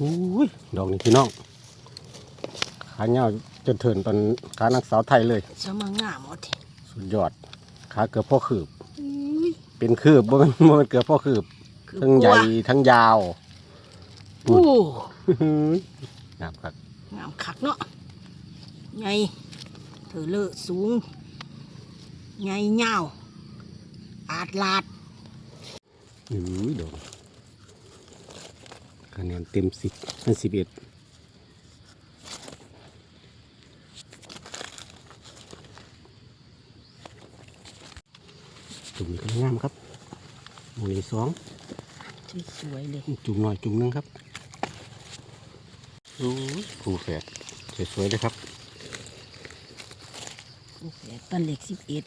อุ้ยดอกนี้พี่น้องขาเงาวจนเถินตอนขานักสาวไทยเลยจะมางามหมดทีสุดยอดขาเกือบพ่อคืบอุ้ยเป็นคืบบ่แมันบ่แมันเกือบพ่อคืบคือทั้งใหญ่ทั้งยาวโอ้งามครับงามคักเนาะใหญ่เธอเลอะสูงใหญ่ยาวอาดลาดอุ้ยดอก คะแนนเต็มสิบเป็นสิบเอ็ดจุ่มนี้ก็งามครับหมูนี้สองสวยๆเลย จุ่มหน่อยจุ่มหนึงครับโอ้ยผูแฝดสวยๆเลยครับโอ้โหต้นเล็กสิบเอ็ด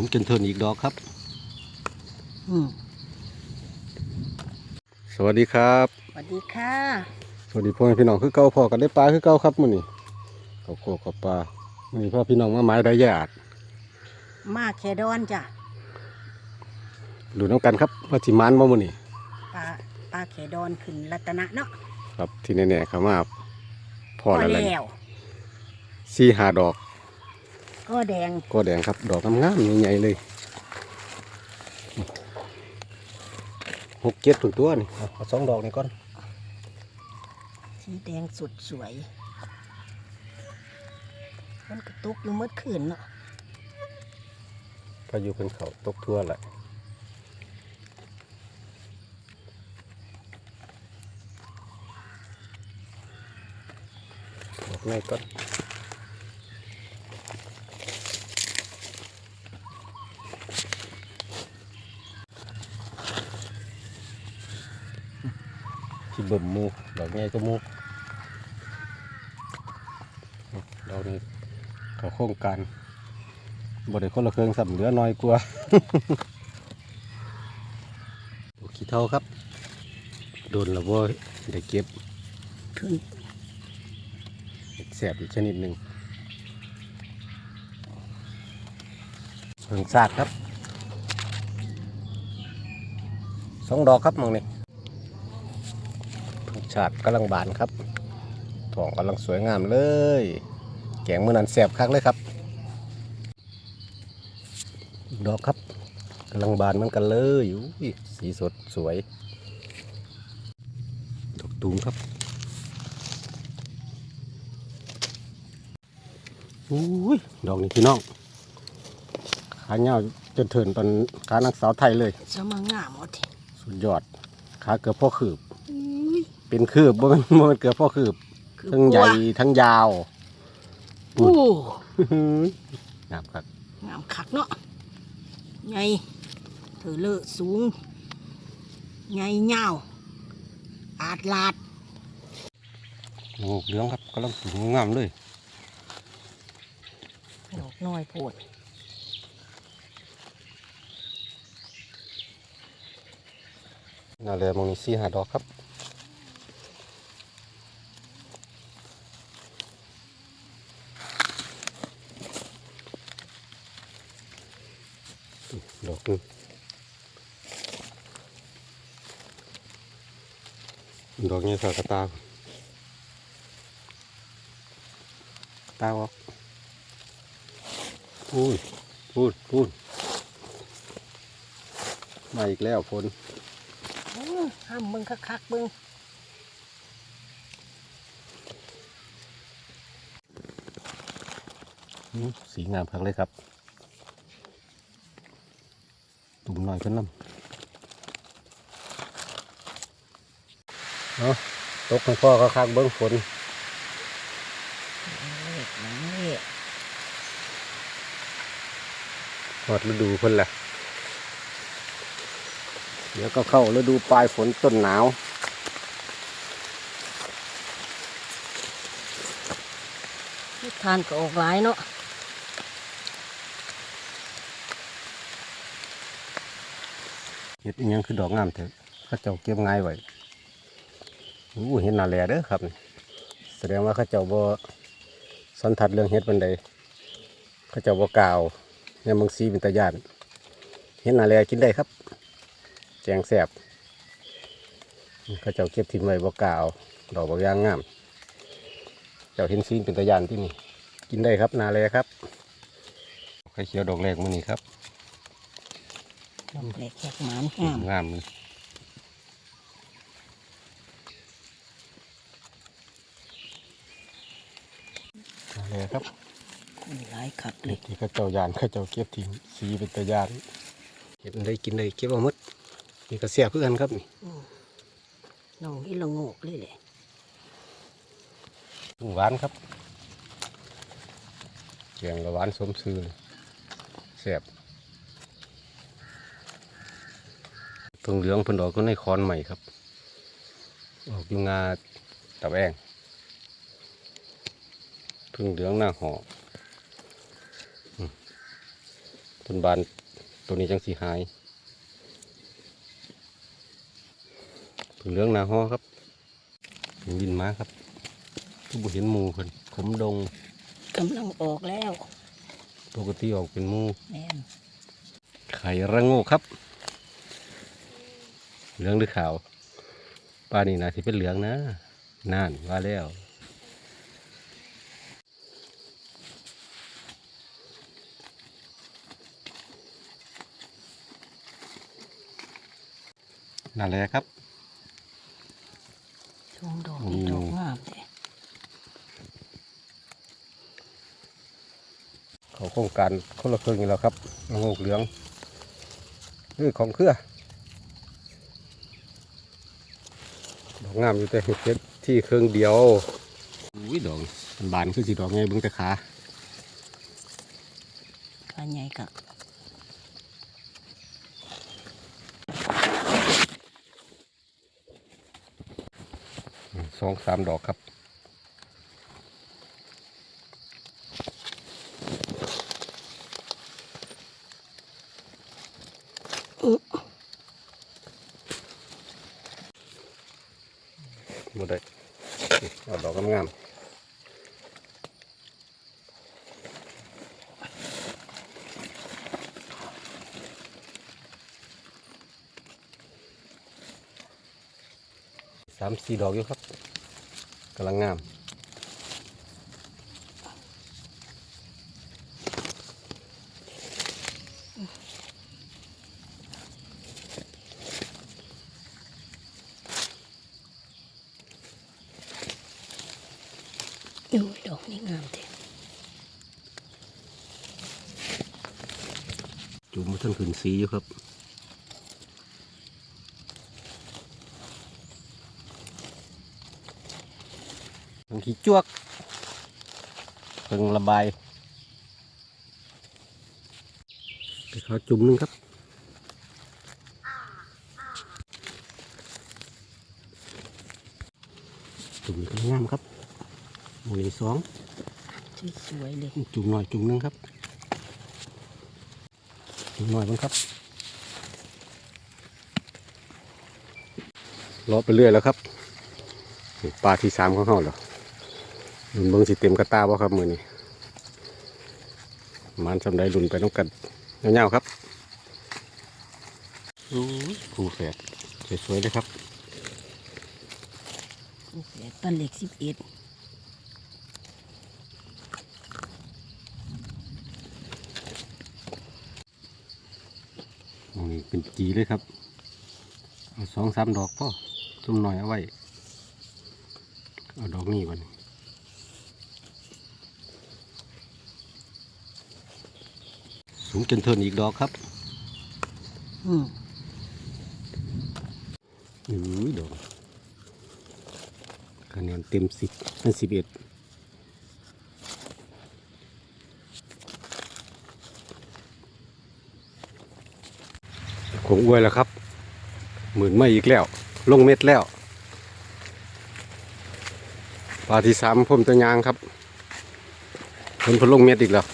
สูงจนเทินอีกดอกครับอืมสวัสดีครับสวัสดีค่ะสวัสดีพ่อแม่พี่น้องคือเก่าพ่อกันได้ปลาคือเก่าครับมื้อนี้เขาโคกับปลามื้อนี้พ่อพี่น้องมาไม้ได้ยาดมาแคดอนจ้ะดูน้ำกันครับว่าสิมานบ่มื้อนี้ปลาปลาแคดอนขึ้นรัตนะเนาะครับที่แน่ๆเขามาพอแล้วแหละแล้วสี่หาดอก ก็แดงก็แดงครับ ดอกงามๆใหญ่ๆเลยหกเจ็ดถึงตัวนี่เอาเอาสองดอกนี่ก่อนสีแดงสุดสวย มันกระตุกอยู่เมื่อคืนเนาะพายุเป็นเขาตกทั่วแหละดอกในก่อน เบิ่มมูดอกใหญ่ก็มูเรานี่เขาโครงการบไดคนละเครื่องสับเหลือน้อยกว่าขี้เท่าครับ โดนแล้วว่าได้เก็บแสบอีกชนิดหนึ่งเพิ่งซาดครับสองดอกครับมองนี่ ชาดกำลังบานครับทองกำลังสวยงามเลย แกงมือนันแสบคักเลยครับอีกดอกครับกำลังบานเหมันกันเลยอุ้ยสีสดสวยดอกตูมครับอุ้ยดอกนี้พี่น้องขาเงาวจนเถินตอนขานักสาวไทยเลยจะมางามหมดทีสุดยอดขาเกือบพ่อคืบอุ้ย เป็นคืบบ่แมันบ่แมันเกือบพ่อคืบคือทั้งใหญ่กลัวทั้งยาวโอ้งามครับงามคักเนาะใหญ่เธอเลอะสูงใหญ่ยาวอาดลาดโอ้เหลืองครับกำลังสูงงามเลยดอกน้อยโพดน่าเลยมองนี่สี่หาดอกครับ ดอกหนึงดอกนี้สากระตาตาออกพูดพูดพูดมาอีกแล้วฝนอื้อห้ามมึงคักๆมึงอืมสีงามพักเลยครับ ตุ่ม หน่อยขึ้นน้ำเนาะตกของพ่อก็คักเบิ้งฝนหอดฤดูพิ่นแหละเดี๋ยวก็เข้าฤดูปลายฝนต้นหนาวทานก็ออกหลายเนาะ ห็ดอีหยังคือดอกงามเถอะเขาเจ้าเก็บง่ายไว้อู้เห็นหนาแหล่เด้อครับ แสดงว่าเขาเจ้าบ่สันทัดเรื่องเห็ดบันไดเขาเจ้าบ่กล่าวเนี่ยบางสีเป็นตาญาติเห็นอะไรกินได้ครับ แจงแสบเขาเจ้าเก็บทิ้งไว้บ่กล้าเอาดอกบางอย่างงาม เจ้าเห็นซีนเป็นตะยานที่นี่กินได้ครับนาแลครับไข่เขียวดอกแรกมื้อนี้ครับ ดอกเล็กแขกหมานงามงามเลยนาแลครับคนหลายขับเลเด็ยกที่เขาเจ้ายานเขาเจ้าเก็บทิ้งสีเป็นตะยานเห็นได้กินได้เก็บเอาหมดนี่ก็เสียเพื่อนครับนี่น้องอีละโงกเลยแหละหวานครับเกียงกับหวานสมซื่อเลยแซ่บ เพิ่งเหลืองเพิ่นดอกก็ในคอนใหม่ครับ ออกอยู่งาตะแบงเพิ่งเหลืองหน้าหออืมต้นบานตัวนี้จังสีหายเพิ่งเหลืองหน้าหอครับวินมาครับทุกบุเห็นหมูเพิ่นขมดงกำลังออกแล้ว ปกติออกเป็นหมูแม่นไข่ระโงกครับ เหลืองหรือขาวปลานี่นะที่เป็นเหลืองนะน่านว่าแล้วนั่นแหละครับช่วงดอกอืนี่มดอกงามเลยเขาโครงการคนละครึ่งอยู่แล้วครับระโงกเหลืองนี่ของเครือดอก งามอยู่แต่เห็ดเก็บที่เครื่องเดียวอุ้ยดอกมันบานคือสีดอกไงเบิ้งแต่ขาอันใหญ่กะสองสามดอกครับอื้อ มดเลยเอาดอกงามสามสี่ดอกอยู่ครับกำลังงาม อู้ยดอก นี่งามเถอะจุ่มมาทั้งขึ้นสีอยู่ครับบางทีจวกเพิ่งระบายไปเขาจุ่มหนึงครับจุ่มนี้ก็งามครับ หมูนี้สองสวยๆเลยจุ่มหน่อยจุ่มหนึงครับ จุ่มหน่อยบ้างครับเลาะไปเรื่อยแล้วครับนี่ปลาที่สามของเขาแล้วมันเบิ้งสิเต็มกระตาบ่ครับมือนี้มันสำได้ลุนไปน้องกันเงาๆครับอู้ยคู่แฝดสวยๆเลยครับลูกแฝดปันเล็กสิบเอ็ด อันนี้ เป็นจีเลยครับเอาสองสามดอกพ่อซุ่มหน่อยเอาไว้ เอาดอกนี้ก่อนสูงจนเทินอีกดอกครับอืมอุ้ยดอกคะแนนเต็มสิบเป็นสิบเอ็ด คงอวยแล้วครับ หมื่นไม่อีกแล้ว ลงเม็ดแล้วปลาที่สามผมตะยางครับเพิ่นพลงเม็ดอีกแล้ว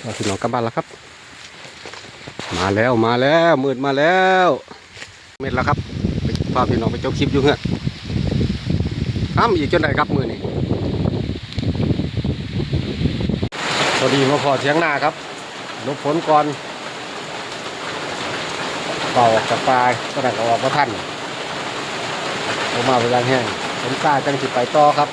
เราพี่น้องกลับบ้านแล้วครับ มาแล้วมาแล้วมืดมาแล้ว เม็ดแล้วครับปพาพี่น้องไปเจ้าคลิปอยู่เงี้ยอ้ำอีกจนไหนครับมือนี่โอ้ พอดีมาพอเทียงหน้าครับลบฝนก่อนเป่าออกจากปลายก็ได้ก็ออกมาทันออกมาเวลาแห้งฝนซาจังสิไปต่อครับ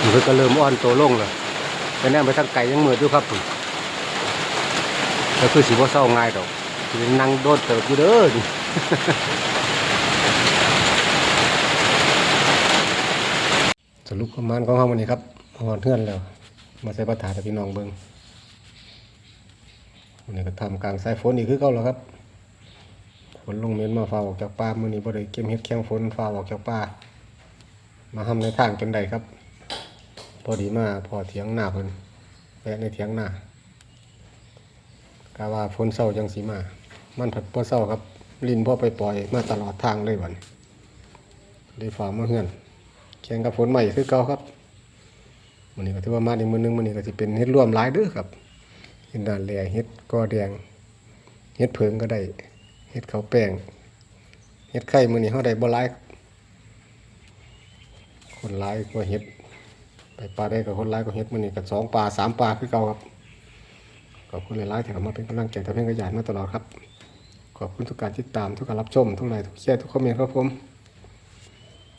มันก็เริ่มอ่อนตัวลงเลยแต่แน่ไปทางไก่ยังมือดอยู่ครับผมก็คือสิบ่เศร้าง่ายดอกนั่งโดดเติบอยู่เด้อ สรุปประมาณของเขาวันนี้ครับหอดเทือนแล้ว มาใส่ประถาแต่พี่น้องเบิงวันนี้ก็ทำกลางสายฝนอีกคือเก่าแล้วครับฝนลงเม็ดมาฟ้าออกจากป่ามื่อนี้บ่ได้เก็บเห็ดแข้งฝนฟ้าออกจากป่ามาทำในทางจนใดครับ พอดีมาพอเถียงหน้าเพิ่นแวะในเถียงหน้ากาว่าฝนเศร้าจังสีมา มันผัดพ่อเศร้าครับ ลินพ่อไปปล่อยมาตลอดทางเลยวันได้ฝ่ามาเฮือน แข่งกับฝนใหม่คือเก่าครับมันนี้ก็ถือว่ามาในมือหนึงมันนี้ก็จะเป็นเฮ็ดร่วมหลายเด้อครับเฮ็ดด่านแหล่เฮ็ดกอแดงเฮ็ดเพิงก็ได้เฮ็ดเขาแป้งเฮ็ดไข่มือนี้เฮาได้บ่หลายคนหลายกว่าเฮ็ดไปปลาได้กับคนหลายกว่าเฮ็ดมื้อนี้ก็สองปลาสามปลาคือเก่าครับขอบคุณหลายๆที่เข้ามาเป็นกำลังใจทำให้ขยันมาตลอดครับ ขอบคุณทุกการติดตามทุกการรับชมทุกไลค์ทุกแชร์ทุกคอมเมนต์ครับผม